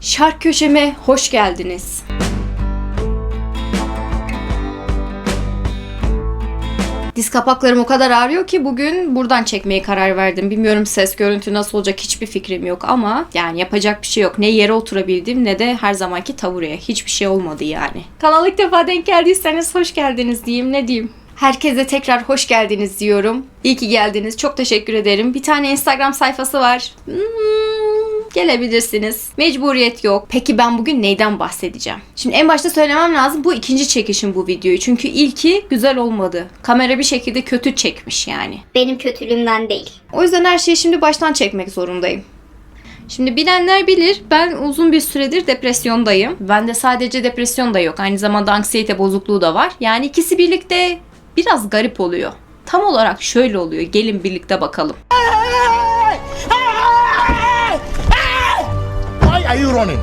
Şark köşeme hoş geldiniz. Diz kapaklarım o kadar ağrıyor ki bugün buradan çekmeye karar verdim. Bilmiyorum ses görüntü nasıl olacak hiçbir fikrim yok ama yani yapacak bir şey yok. Ne yere oturabildim ne de her zamanki tabureye. Hiçbir şey olmadı yani. Kanala ilk defa denk geldiyseniz hoş geldiniz diyeyim ne diyeyim. Herkese tekrar hoş geldiniz diyorum. İyi ki geldiniz. Çok teşekkür ederim. Bir tane Instagram sayfası var. Hmm, gelebilirsiniz. Mecburiyet yok. Peki ben bugün neyden bahsedeceğim? Şimdi en başta söylemem lazım. Bu ikinci çekişim bu videoyu. Çünkü ilki güzel olmadı. Kamera bir şekilde kötü çekmiş yani. Benim kötülüğümden değil. O yüzden her şeyi şimdi baştan çekmek zorundayım. Şimdi bilenler bilir ben uzun bir süredir depresyondayım. Bende sadece depresyon da yok. Aynı zamanda anksiyete bozukluğu da var. Yani ikisi birlikte biraz garip oluyor. Tam olarak şöyle oluyor. Gelin birlikte bakalım. are you running?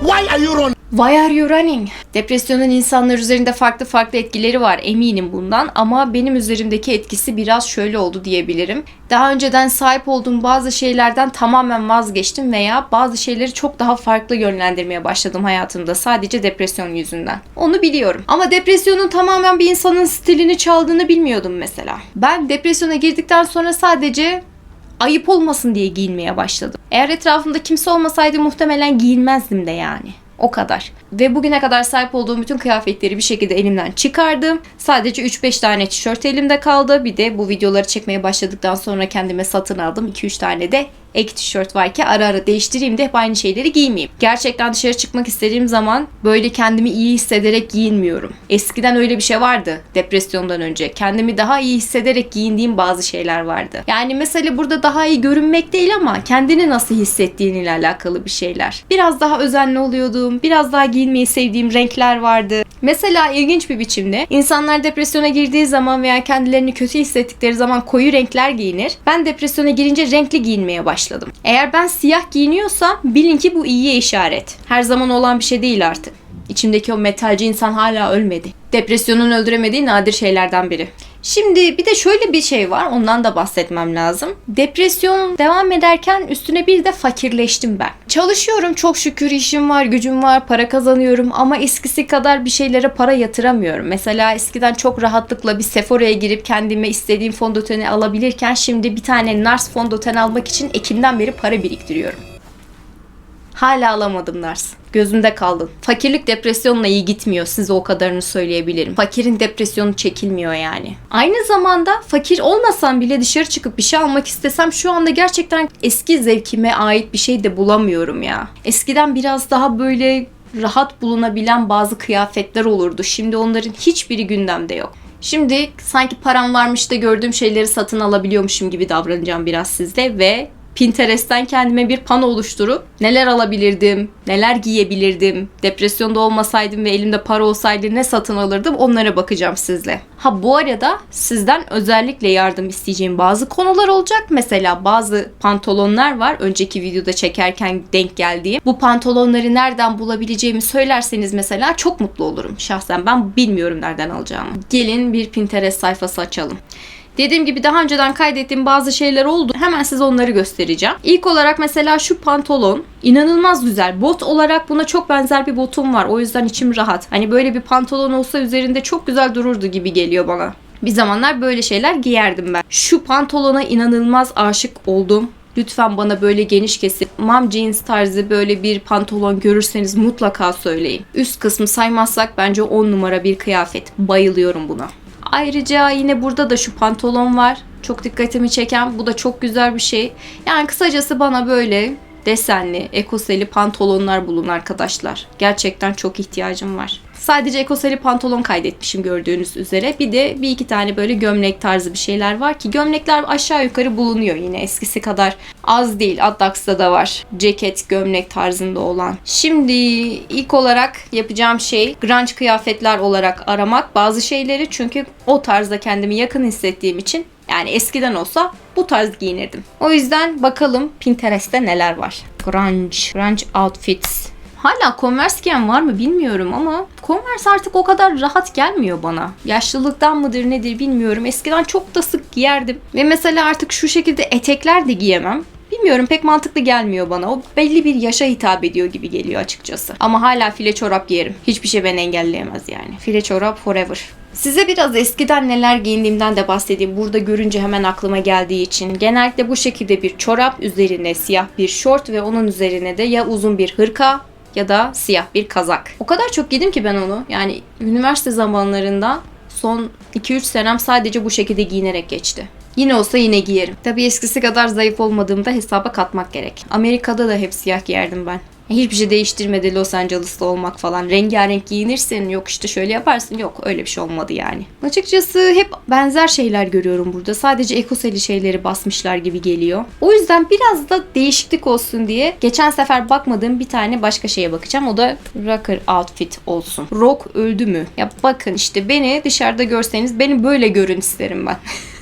Why are you running? Why are you running? Depresyonun insanlar üzerinde farklı farklı etkileri var eminim bundan ama benim üzerimdeki etkisi biraz şöyle oldu diyebilirim. Daha önceden sahip olduğum bazı şeylerden tamamen vazgeçtim veya bazı şeyleri çok daha farklı yönlendirmeye başladım hayatımda sadece depresyon yüzünden. Onu biliyorum. Ama depresyonun tamamen bir insanın stilini çaldığını bilmiyordum mesela. Ben depresyona girdikten sonra sadece ayıp olmasın diye giyinmeye başladım. Eğer etrafımda kimse olmasaydı muhtemelen giyinmezdim de yani. O kadar. Ve bugüne kadar sahip olduğum bütün kıyafetleri bir şekilde elimden çıkardım. Sadece 3-5 tane tişört elimde kaldı. Bir de bu videoları çekmeye başladıktan sonra kendime satın aldım. 2-3 tane de ek tişört var ki ara ara değiştireyim de hep aynı şeyleri giymeyeyim. Gerçekten dışarı çıkmak istediğim zaman böyle kendimi iyi hissederek giyinmiyorum. Eskiden öyle bir şey vardı depresyondan önce. Kendimi daha iyi hissederek giyindiğim bazı şeyler vardı. Yani mesela burada daha iyi görünmek değil ama kendini nasıl hissettiğiniyle alakalı bir şeyler. Biraz daha özenli oluyordum. Biraz daha giyinmeyi sevdiğim renkler vardı. Mesela ilginç bir biçimde insanlar depresyona girdiği zaman veya kendilerini kötü hissettikleri zaman koyu renkler giyinir. Ben depresyona girince renkli giyinmeye başladım. Eğer ben siyah giyiniyorsam bilin ki bu iyiye işaret. Her zaman olan bir şey değil artık. İçimdeki o metalci insan hala ölmedi. Depresyonun öldüremediği nadir şeylerden biri. Şimdi bir de şöyle bir şey var ondan da bahsetmem lazım. Depresyon devam ederken üstüne bir de fakirleştim ben. Çalışıyorum çok şükür işim var, gücüm var, para kazanıyorum ama eskisi kadar bir şeylere para yatıramıyorum. Mesela eskiden çok rahatlıkla bir Sephora'ya girip kendime istediğim fondöteni alabilirken şimdi bir tane Nars fondöten almak için Ekim'den beri para biriktiriyorum. Hala alamadım Nars. Gözümde kaldın. Fakirlik depresyonla iyi gitmiyor. Size o kadarını söyleyebilirim. Fakirin depresyonu çekilmiyor yani. Aynı zamanda fakir olmasam bile dışarı çıkıp bir şey almak istesem şu anda gerçekten eski zevkime ait bir şey de bulamıyorum ya. Eskiden biraz daha böyle rahat bulunabilen bazı kıyafetler olurdu. Şimdi onların hiçbiri gündemde yok. Şimdi sanki param varmış da gördüğüm şeyleri satın alabiliyormuşum gibi davranacağım biraz sizde ve Pinterest'ten kendime bir pano oluşturup neler alabilirdim, neler giyebilirdim, depresyonda olmasaydım ve elimde para olsaydı ne satın alırdım onlara bakacağım sizle. Ha bu arada sizden özellikle yardım isteyeceğim bazı konular olacak. Mesela bazı pantolonlar var önceki videoda çekerken denk geldiğim. Bu pantolonları nereden bulabileceğimi söylerseniz mesela çok mutlu olurum. Şahsen ben bilmiyorum nereden alacağımı. Gelin bir Pinterest sayfası açalım. Dediğim gibi daha önceden kaydettiğim bazı şeyler oldu. Hemen size onları göstereceğim. İlk olarak mesela şu pantolon inanılmaz güzel. Bot olarak buna çok benzer bir botum var. O yüzden içim rahat. Hani böyle bir pantolon olsa üzerinde çok güzel dururdu gibi geliyor bana. Bir zamanlar böyle şeyler giyerdim ben. Şu pantolona inanılmaz aşık oldum. Lütfen bana böyle geniş kesip mom jeans tarzı böyle bir pantolon görürseniz mutlaka söyleyin. Üst kısmı saymazsak bence 10 numara bir kıyafet. Bayılıyorum buna. Ayrıca yine burada da şu pantolon var. Çok dikkatimi çeken. Bu da çok güzel bir şey. Yani kısacası bana böyle desenli, ekoseli pantolonlar bulun arkadaşlar. Gerçekten çok ihtiyacım var. Sadece ekoseli pantolon kaydetmişim gördüğünüz üzere. Bir de bir iki tane böyle gömlek tarzı bir şeyler var ki gömlekler aşağı yukarı bulunuyor yine eskisi kadar az değil. Addax'ta da var. Ceket, gömlek tarzında olan. Şimdi ilk olarak yapacağım şey grunge kıyafetler olarak aramak bazı şeyleri çünkü o tarzda kendimi yakın hissettiğim için yani eskiden olsa bu tarz giyinirdim. O yüzden bakalım Pinterest'te neler var. Grunge, grunge outfits. Hala Converse giyen var mı bilmiyorum ama Converse artık o kadar rahat gelmiyor bana. Yaşlılıktan mıdır nedir bilmiyorum. Eskiden çok da sık giyerdim. Ve mesela artık şu şekilde etekler de giyemem. Bilmiyorum pek mantıklı gelmiyor bana. O belli bir yaşa hitap ediyor gibi geliyor açıkçası. Ama hala file çorap giyerim. Hiçbir şey beni engelleyemez yani. File çorap forever. Size biraz eskiden neler giyindiğimden de bahsedeyim. Burada görünce hemen aklıma geldiği için. Genellikle bu şekilde bir çorap, üzerine siyah bir şort ve onun üzerine de ya uzun bir hırka ya da siyah bir kazak. O kadar çok giydim ki ben onu. Yani üniversite zamanlarında son 2-3 senem sadece bu şekilde giyinerek geçti. Yine olsa yine giyerim. Tabii eskisi kadar zayıf olmadığımı da hesaba katmak gerek. Amerika'da da hep siyah giyerdim ben. Hiçbir şey değiştirmedi Los Angeles'ta olmak falan. Rengarenk giyinirsin yok işte şöyle yaparsın yok öyle bir şey olmadı yani. Açıkçası hep benzer şeyler görüyorum burada. Sadece ekoseli şeyleri basmışlar gibi geliyor. O yüzden biraz da değişiklik olsun diye geçen sefer bakmadığım bir tane başka şeye bakacağım. O da rocker outfit olsun. Rock öldü mü? Ya bakın işte beni dışarıda görseniz beni böyle görün isterim ben.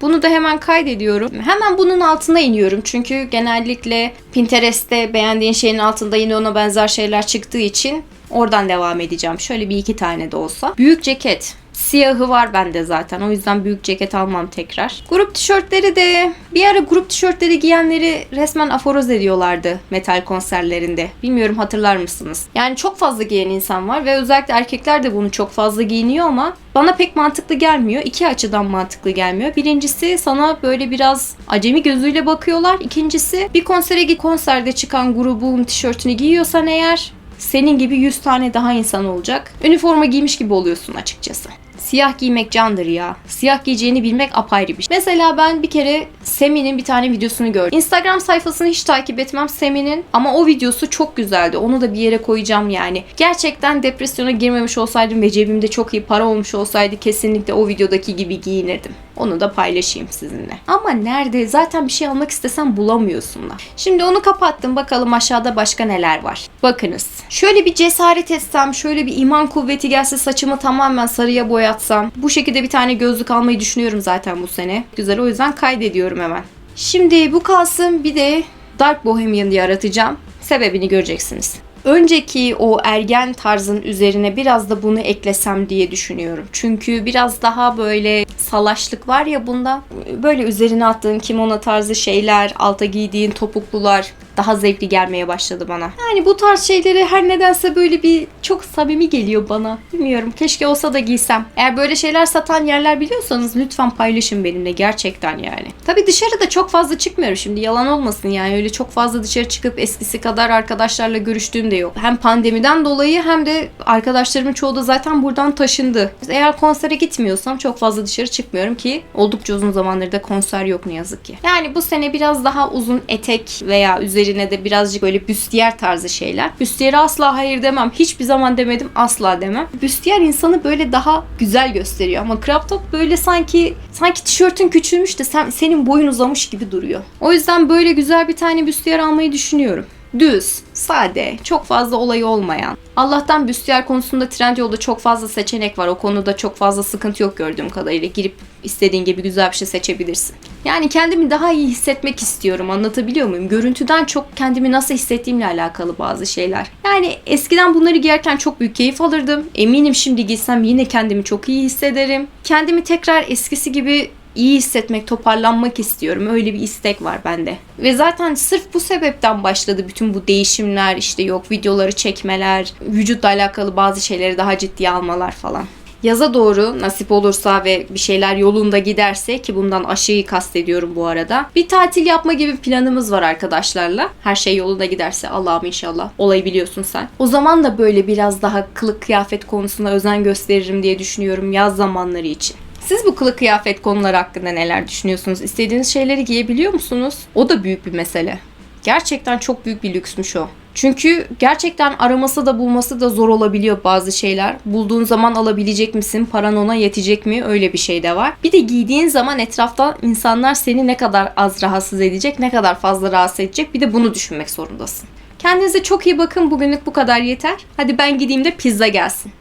Bunu da hemen kaydediyorum. Hemen bunun altına iniyorum. Çünkü genellikle Pinterest'te beğendiğin şeyin altında yine ona benzer şeyler çıktığı için oradan devam edeceğim. Şöyle bir iki tane de olsa. Büyük ceket. Siyahı var bende zaten. O yüzden büyük ceket almam tekrar. Grup tişörtleri de bir ara grup tişörtleri giyenleri resmen aforoz ediyorlardı metal konserlerinde. Bilmiyorum hatırlar mısınız? Yani çok fazla giyen insan var ve özellikle erkekler de bunu çok fazla giyiniyor ama bana pek mantıklı gelmiyor. İki açıdan mantıklı gelmiyor. Birincisi sana böyle biraz acemi gözüyle bakıyorlar. İkincisi bir konsere git konserde çıkan grubun tişörtünü giyiyorsan eğer senin gibi 100 tane daha insan olacak. Üniforma giymiş gibi oluyorsun açıkçası. Siyah giymek candır ya. Siyah giyeceğini bilmek apayrı bir şey. Mesela ben bir kere Semi'nin bir tane videosunu gördüm. Instagram sayfasını hiç takip etmem Semi'nin ama o videosu çok güzeldi. Onu da bir yere koyacağım yani. Gerçekten depresyona girmemiş olsaydım ve cebimde çok iyi para olmuş olsaydı kesinlikle o videodaki gibi giyinirdim. Onu da paylaşayım sizinle. Ama nerede? Zaten bir şey almak istesem bulamıyorsun da. Şimdi onu kapattım. Bakalım aşağıda başka neler var. Bakınız. Şöyle bir cesaret etsem, şöyle bir iman kuvveti gelse saçımı tamamen sarıya boyatsam. Bu şekilde bir tane gözlük almayı düşünüyorum zaten bu sene. Güzel o yüzden kaydediyorum hemen. Şimdi bu kalsın bir de Dark Bohemian diye aratacağım. Sebebini göreceksiniz. Önceki o ergen tarzın üzerine biraz da bunu eklesem diye düşünüyorum. Çünkü biraz daha böyle salaşlık var ya bunda. Böyle üzerine attığın kimono tarzı şeyler, alta giydiğin topuklular daha zevkli gelmeye başladı bana. Yani bu tarz şeyleri her nedense böyle bir çok samimi geliyor bana. Bilmiyorum keşke olsa da giysem. Eğer böyle şeyler satan yerler biliyorsanız lütfen paylaşın benimle gerçekten yani. Tabi dışarıda çok fazla çıkmıyorum şimdi yalan olmasın yani öyle çok fazla dışarı çıkıp eskisi kadar arkadaşlarla görüştüğüm de yok. Hem pandemiden dolayı hem de arkadaşlarımın çoğu da zaten buradan taşındı. Eğer konsere gitmiyorsam çok fazla dışarı çıkmıyorum ki oldukça uzun zamandır da konser yok ne yazık ki. Yani bu sene biraz daha uzun etek veya üzerine de birazcık böyle büstiyer tarzı şeyler. Büstiyere asla hayır demem. Hiçbir zaman demedim asla demem. Büstiyer insanı böyle daha güzel gösteriyor ama crop top böyle sanki sanki tişörtün küçülmüş de sen, senin boyun uzamış gibi duruyor. O yüzden böyle güzel bir tane büstiyer almayı düşünüyorum. Düz, sade, çok fazla olayı olmayan. Allah'tan büstiyer konusunda Trendyol'da çok fazla seçenek var. O konuda çok fazla sıkıntı yok gördüğüm kadarıyla. Girip istediğin gibi güzel bir şey seçebilirsin. Yani kendimi daha iyi hissetmek istiyorum. Anlatabiliyor muyum? Görüntüden çok kendimi nasıl hissettiğimle alakalı bazı şeyler. Yani eskiden bunları giyerken çok büyük keyif alırdım. Eminim şimdi giysem yine kendimi çok iyi hissederim. Kendimi tekrar eskisi gibi iyi hissetmek, toparlanmak istiyorum. Öyle bir istek var bende. Ve zaten sırf bu sebepten başladı bütün bu değişimler, işte yok videoları çekmeler, vücutla alakalı bazı şeyleri daha ciddiye almalar falan. Yaza doğru nasip olursa ve bir şeyler yolunda giderse ki bundan aşıyı kastediyorum bu arada. Bir tatil yapma gibi planımız var arkadaşlarla. Her şey yolunda giderse Allah'ım inşallah. Olayı biliyorsun sen. O zaman da böyle biraz daha kılık kıyafet konusuna özen gösteririm diye düşünüyorum yaz zamanları için. Siz bu kılık kıyafet konuları hakkında neler düşünüyorsunuz? İstediğiniz şeyleri giyebiliyor musunuz? O da büyük bir mesele. Gerçekten çok büyük bir lüksmüş o. Çünkü gerçekten araması da bulması da zor olabiliyor bazı şeyler. Bulduğun zaman alabilecek misin? Paran ona yetecek mi? Öyle bir şey de var. Bir de giydiğin zaman etrafta insanlar seni ne kadar az rahatsız edecek, ne kadar fazla rahatsız edecek. Bir de bunu düşünmek zorundasın. Kendinize çok iyi bakın. Bugünlük bu kadar yeter. Hadi ben gideyim de pizza gelsin.